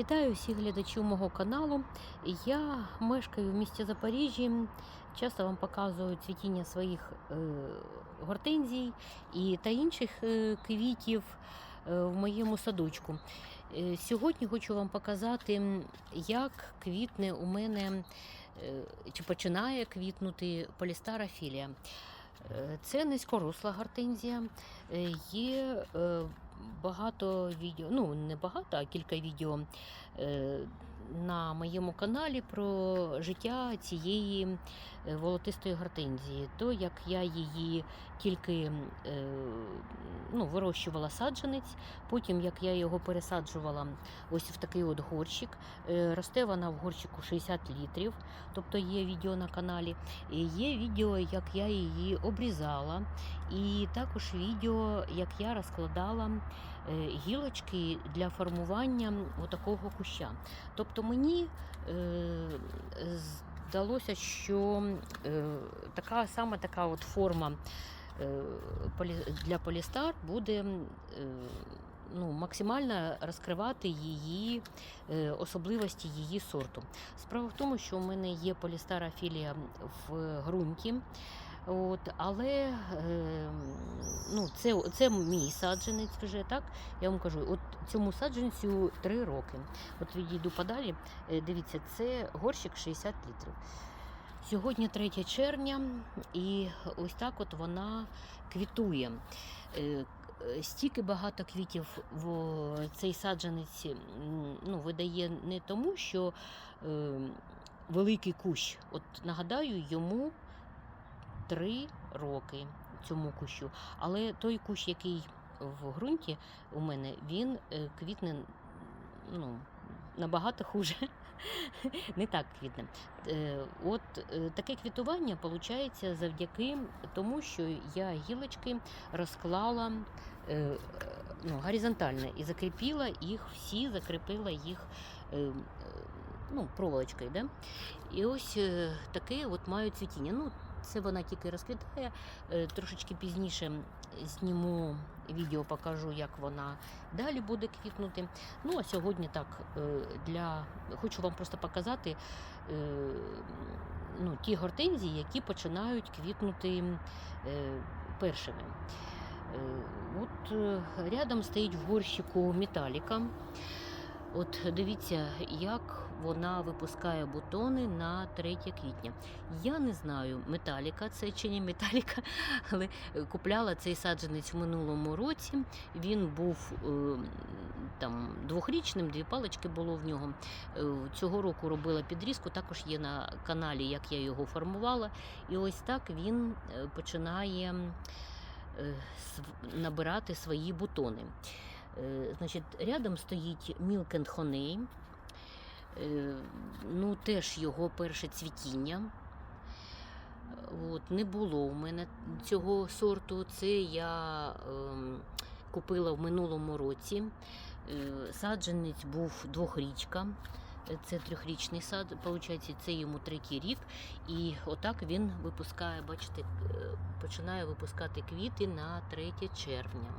Вітаю всіх глядачів мого каналу. Я мешкаю в місті Запоріжжі. Часто вам показую цвітіння своїх е, гортензій і та інших е, квітів е, в моєму садочку. Сьогодні хочу вам показати, як квітне у мене чи починає квітнути полістара філія. Це низькоросла гортензія. Є багато відео, ну не багато, а кілька відео е, на моєму каналі про життя цієї волотистої гортензії. То як я її тільки е, ну, вирощувала саджанець, потім як я його пересаджувала ось в такий от горщик. Е, Росте вона в горщику 60 літрів, тобто є відео на каналі. Є відео, як я її обрізала, і також відео, як я розкладала е, гілочки для формування отакого куща. Тобто мені е, здалося, що е, така саме така от форма е, для полістар буде. е, Ну, максимально розкривати її е, особливості її сорту. Справа в тому, що у мене є полістара філія в ґрунті. От, але е, ну, це, це мій саджанець вже так. Я вам кажу, от цьому саджанцю 3 роки. От відійду подалі. Е, Дивіться, це горщик 60 літрів. Сьогодні 3 червня, і ось так от вона квітує. Е, Стільки багато квітів в цей саджанець ну, видає не тому, що е, великий кущ. От нагадаю, йому три роки цьому кущу. Але той кущ, який в ґрунті у мене, він е, квітне ну, набагато хуже. Не так квітне. Е, От е, таке квітування виходить завдяки тому, що я гілочки розклала ну, горизонтально і закріпила їх всі, закріпила їх ну, проволочкою. Да? І ось таке от маю цвітіння. Ну, це вона тільки розквітає. Е, Трошечки пізніше зніму відео, покажу, як вона далі буде квітнути. Ну, а сьогодні так, е, для... хочу вам просто показати е, ну, ті гортензії, які починають квітнути першими. От рядом стоїть в горщику металіка. От дивіться, як вона випускає бутони на 3 квітня. Я не знаю, металіка це чи не металіка, але купляла цей саджанець в минулому році. Він був е, там двохрічним, дві палички було в нього. Е, Цього року робила підрізку, також є на каналі, як я його формувала. І ось так він е, починає набирати свої бутони. Значить, рядом стоїть Milk and Honey. Е, Ну, теж його перше цвітіння. От, не було у мене цього сорту. Це я ем, купила в минулому році. Е, Саджанець був двохрічка. Е, Це трьохрічний сад, виходить, це йому третій рік. І отак він випускає, бачите, е, починає випускати квіти на 3 червня.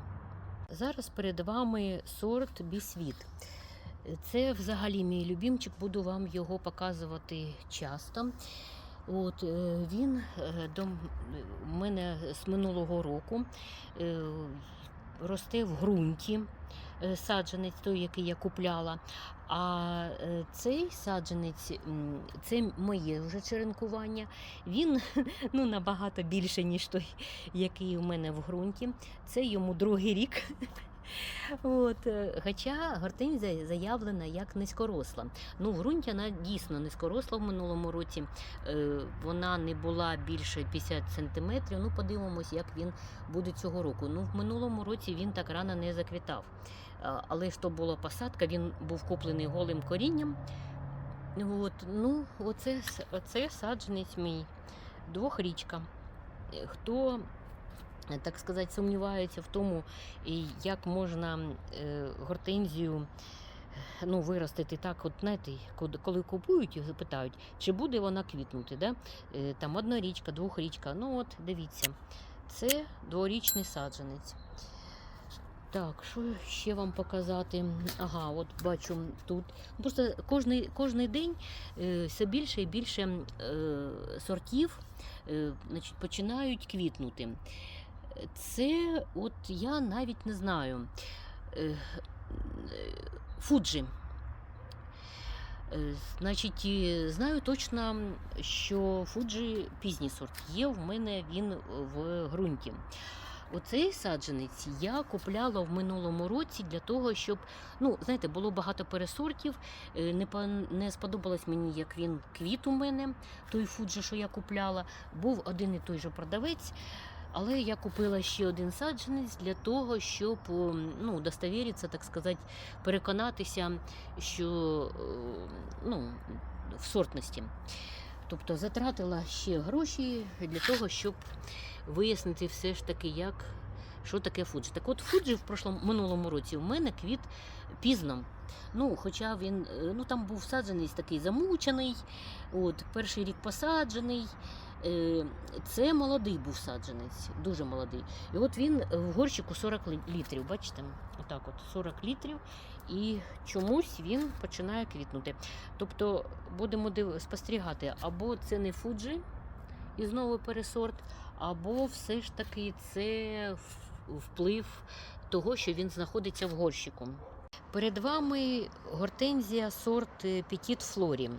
Зараз перед вами сорт бісвіт. Це взагалі мій любімчик, буду вам його показувати часто. От, е, він е, до мене з минулого року е, росте в ґрунті. Саджанець той, який я купляла. А цей саджанець це моє вже черенкування. Він ну, набагато більше, ніж той, який у мене в ґрунті. Це йому другий рік. От, е, хоча гортензія заявлена як низькоросла. Ну, в ґрунті вона дійсно низькоросла в минулому році. Е, Вона не була більше 50 сантиметрів. Ну, подивимось, як він буде цього року. Ну, в минулому році він так рано не заквітав. Але ж то була посадка, він був куплений голим корінням. От, ну, оце, оце саджанець мій, двохрічка. Е, Хто так сказати, сумнівається в тому, як можна е, гортензію е, ну, виростити так, от знаєте, коли- купують і питають, чи буде вона квітнути. Да? Е, Там однорічка, двохрічка. Ну от, дивіться, це дворічний саджанець. Так, що ще вам показати? Ага, от бачу тут. Просто кожний, кожний день е, все більше і більше е, сортів е, значить, починають квітнути. Це от я навіть не знаю. Е, Фуджі. Е, Значить, знаю точно, що Фуджі пізній сорт є. В мене він в ґрунті. Оцей саджанець я купляла в минулому році для того, щоб ну знаєте, було багато пересортів. е, Не не сподобалось мені, як він квіт у мене, той фуджі, що я купляла. Був один і той же продавець. Але я купила ще один саджанець для того, щоб ну, достовіритися, так сказати, переконатися, що е, ну, в сортності. Тобто затратила ще гроші для того, щоб вияснити все ж таки, як, що таке фуджі. Так от фуджі в прошлому, минулому році у мене квіт пізно. Ну, хоча він е, ну, там був саджений такий замучений, от, перший рік посаджений. Е, Це молодий був саджанець, дуже молодий. І от він в горщику 40 літрів, бачите? Отак от 40 літрів. І чомусь він починає квітнути. Тобто будемо спостерігати, або це не фуджі і знову пересорт, або все ж таки це вплив того, що він знаходиться в горщику. Перед вами гортензія сорт Petit Флорі.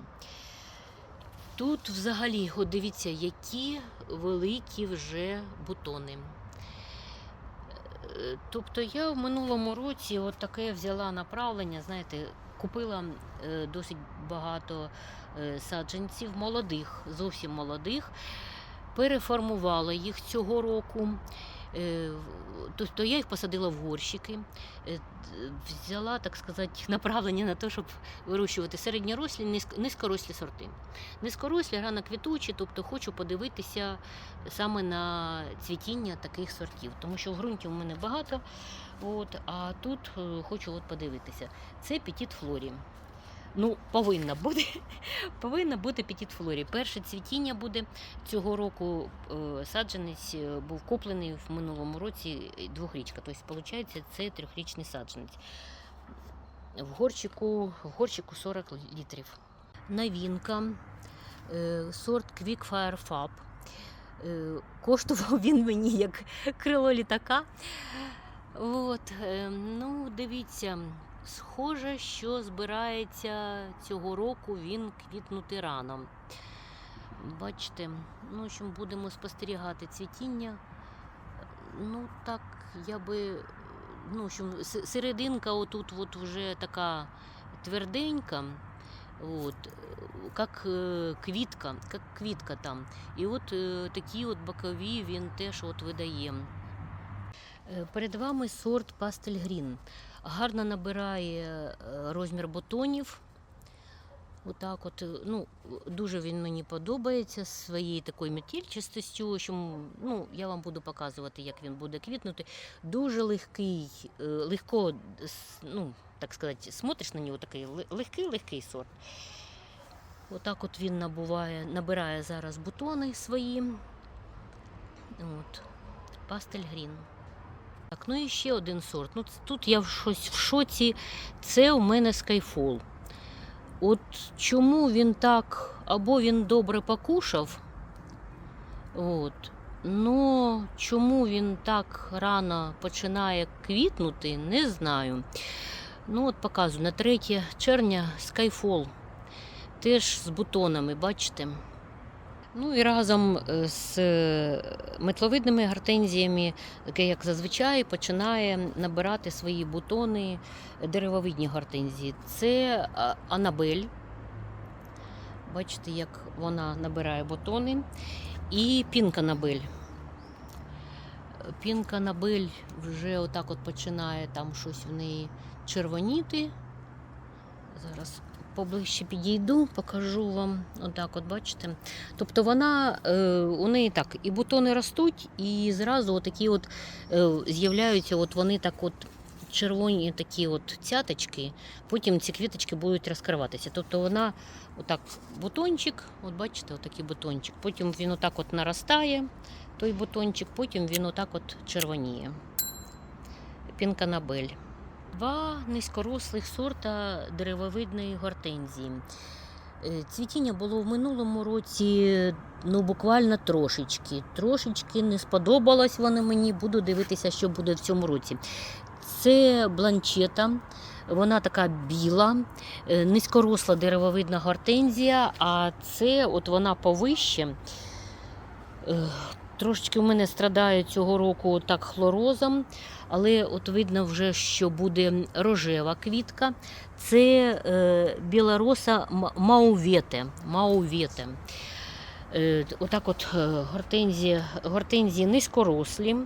Тут взагалі, от дивіться, які великі вже бутони. Е, Тобто я в минулому році от таке взяла направлення, знаєте, купила е, досить багато е, саджанців молодих, зовсім молодих, переформувала їх цього року. Е, Тобто я їх посадила в горщики, е, взяла, так сказати, направлення на те, щоб вирощувати середньорослі, низьк- низькорослі сорти. Низькорослі, рано квітучі, тобто хочу подивитися саме на цвітіння таких сортів, тому що в ґрунті у мене багато, от, а тут е, хочу от подивитися. Це Petit Флорі. Ну, повинна бути, повинна бути Petit Флорі. Перше цвітіння буде цього року. е, Саджанець е, був куплений в минулому році е, двохрічка. Тобто, виходить, це трьохрічний саджанець. В горщику, в горщику 40 літрів. Новинка. е, Сорт Quick Fire Fab. Коштував він мені як крило літака. От, ну, дивіться, схоже, що збирається цього року він квітнути рано. Бачите, ну, общем, будемо спостерігати цвітіння. Ну, так, я би, ну, с- серединка отут от вже така тверденька. Вот, как е, квітка, как квітка там. І от е, такі от бокові він теж от видає. Е, Перед вами сорт Пастель Грін. Гарно набирає е, розмір бутонів. Отак от, е, ну, дуже він мені подобається своєю такою метільчастостю, що ну, я вам буду показувати, як він буде квітнути. Дуже легкий, легко, ну, так сказати, смотриш на нього такий легкий, легкий сорт. Отак от він набуває, набирає зараз бутони свої. От. Пастель Грін. Так, ну і ще один сорт. Ну, тут я щось в шоці. Це у мене Skyfall. От чому він так, або він добре покушав, от, ну чому він так рано починає квітнути, не знаю. Ну, от показую, на 3 червня Skyfall. Теж з бутонами, бачите? Ну і разом е, з е, метловидними гортензіями, таке як зазвичай, починає набирати свої бутони деревовидні гортензії. Це Анабель. Бачите, як вона набирає бутони. І Пінканабель. Пінканабель вже отак от починає там щось в неї червоніти. Зараз поближче підійду, покажу вам. Отак, от бачите. Тобто вона е, у неї так і бутони ростуть, і зразу отакі от е, з'являються, от вони так от червоні такі от цяточки, потім ці квіточки будуть розкриватися. Тобто вона отак бутончик, от бачите, отакий бутончик, потім він отак от наростає, той бутончик, потім він отак от червоніє. пінканабель. Два низькорослих сорта деревовидної гортензії. Е, Цвітіння було в минулому році ну, буквально трошечки. Трошечки не сподобалось воно мені, буду дивитися, що буде в цьому році. Це бланчета, вона така біла, е, низькоросла деревовидна гортензія, а це от вона повище. Трошечки в мене страдає цього року так хлорозом, але от видно вже, що буде рожева квітка. Це е, білороса маувете. маувете. Е, отак от е, гортензії, гортензії низькорослі.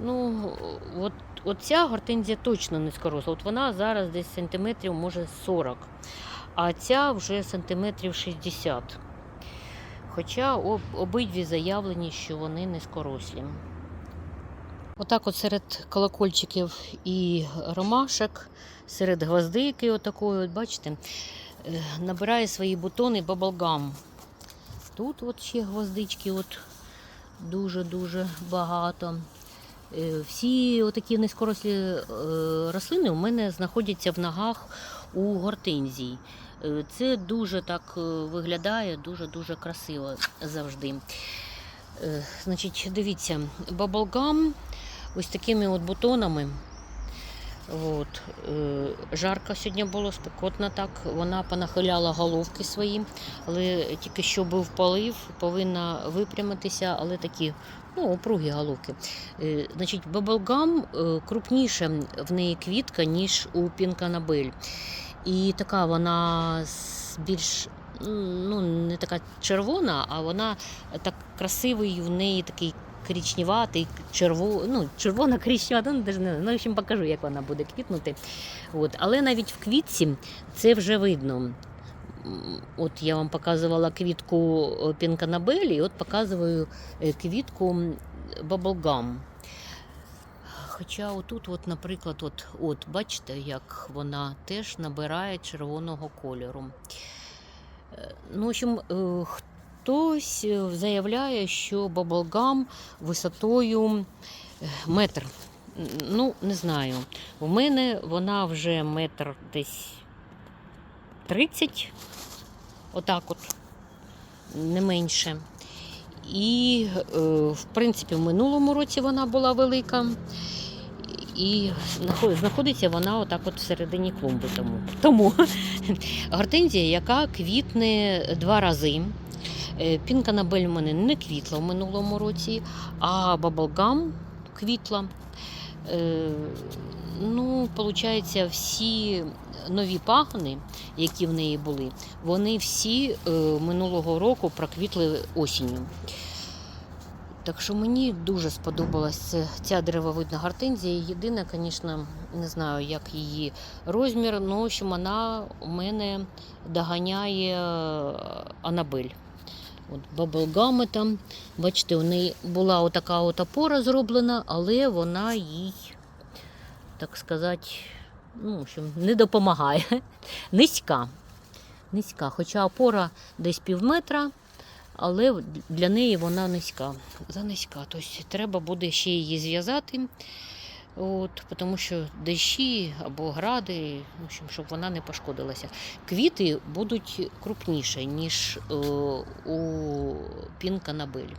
Ну, от, от ця гортензія точно низькоросла. От вона зараз десь сантиметрів, може 40, а ця вже сантиметрів 60. Хоча об, обидві заявлені, що вони низькорослі. Отак от серед колокольчиків і ромашок, серед гвоздики, отакої, от, бачите, е, набирає свої бутони баблгам. Тут от ще гвоздички от дуже-дуже багато. Е, Всі отакі низькорослі е, рослини у мене знаходяться в ногах у гортензій. Е, Це дуже так е, виглядає, дуже-дуже красиво завжди. Е, Значить, дивіться, баблгам ось такими от бутонами. От, жарко сьогодні було, спекотно так. Вона понахиляла головки свої, але тільки що був полив, повинна випрямитися, але такі ну, упругі головки. Значить, баблгам е, крупніша в неї квітка, ніж у пінканабель. І така вона більш ну, не така червона, а вона так красивий в неї такий коричневатий, черво, ну, червона коричневата, ну, не ну, в общем, покажу, як вона буде квітнути. От. Але навіть в квітці це вже видно. От я вам показувала квітку пінканабелі, от показую е, квітку баблгам. Хоча отут, от, наприклад, от, от, бачите, як вона теж набирає червоного кольору. Е, Ну, в общем, е, хтось е, заявляє, що баблгам висотою метр. Ну, не знаю. У мене вона вже метр десь 30, отак от, не менше. І, в принципі, в минулому році вона була велика. І знаходиться вона отак от всередині клумби. Тому, тому гортензія, яка квітне два рази. Е, Пінканабель в мене не квітла в минулому році, а баблгам квітла. Е, Ну, виходить, всі нові пагони, які в неї були, вони всі е, минулого року проквітли осінню. Так що мені дуже сподобалась ця, ця деревовидна гортензія. Єдине, звісно, не знаю, як її розмір, але общем, вона у мене доганяє е, Анабель. От баблгами там, бачите, у неї була отака от опора зроблена, але вона їй, так сказати, ну, в не допомагає. Низька. Низька. Хоча опора десь пів метра, але для неї вона низька. Занизька. Тобто треба буде ще її зв'язати. От, тому що дощі або гради, в общем, щоб вона не пошкодилася. Квіти будуть крупніші, ніж е, у пінканабель.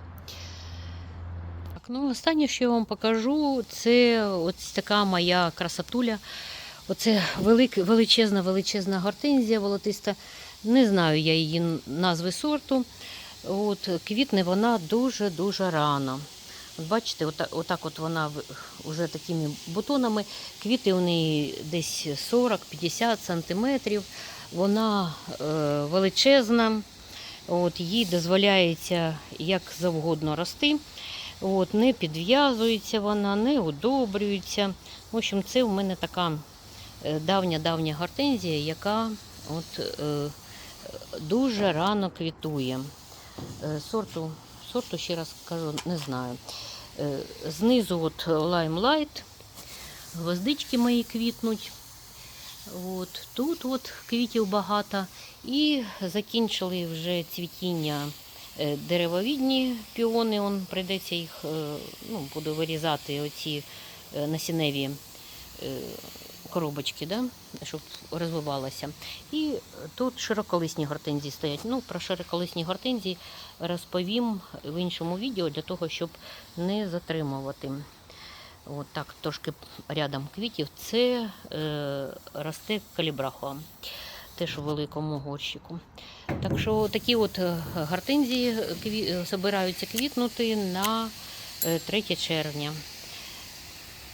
Так, ну, останнє, що я вам покажу, це ось така моя красотуля. Оце велик, величезна, величезна гортензія волотиста. Не знаю я її назви сорту. От, квітне вона дуже-дуже рано. От бачите, отак, отак от вона вже такими бутонами. Квіти у неї десь 40-50 сантиметрів. Вона е, величезна, от, їй дозволяється як завгодно рости. От, не підв'язується вона, не удобрюється. В общем, це у мене така е, давня-давня гортензія, яка от, е, дуже рано квітує. Е, Сорту, сорту, ще раз кажу, не знаю. Е, Знизу от лаймлайт, гвоздички мої квітнуть. От, тут от квітів багато. І закінчили вже цвітіння е, деревовідні піони. Он, прийдеться їх, ну, буду вирізати оці насінневі коробочки, да? щоб розвивалася. І тут широколисні гортензії стоять. Ну, про широколисні гортензії розповім в іншому відео для того, щоб не затримувати. От так, трошки рядом квітів. Це е, росте калібрахуа, теж у великому горщику. Так що такі от е, гортензії е, збираються квітнути на е, 3 червня.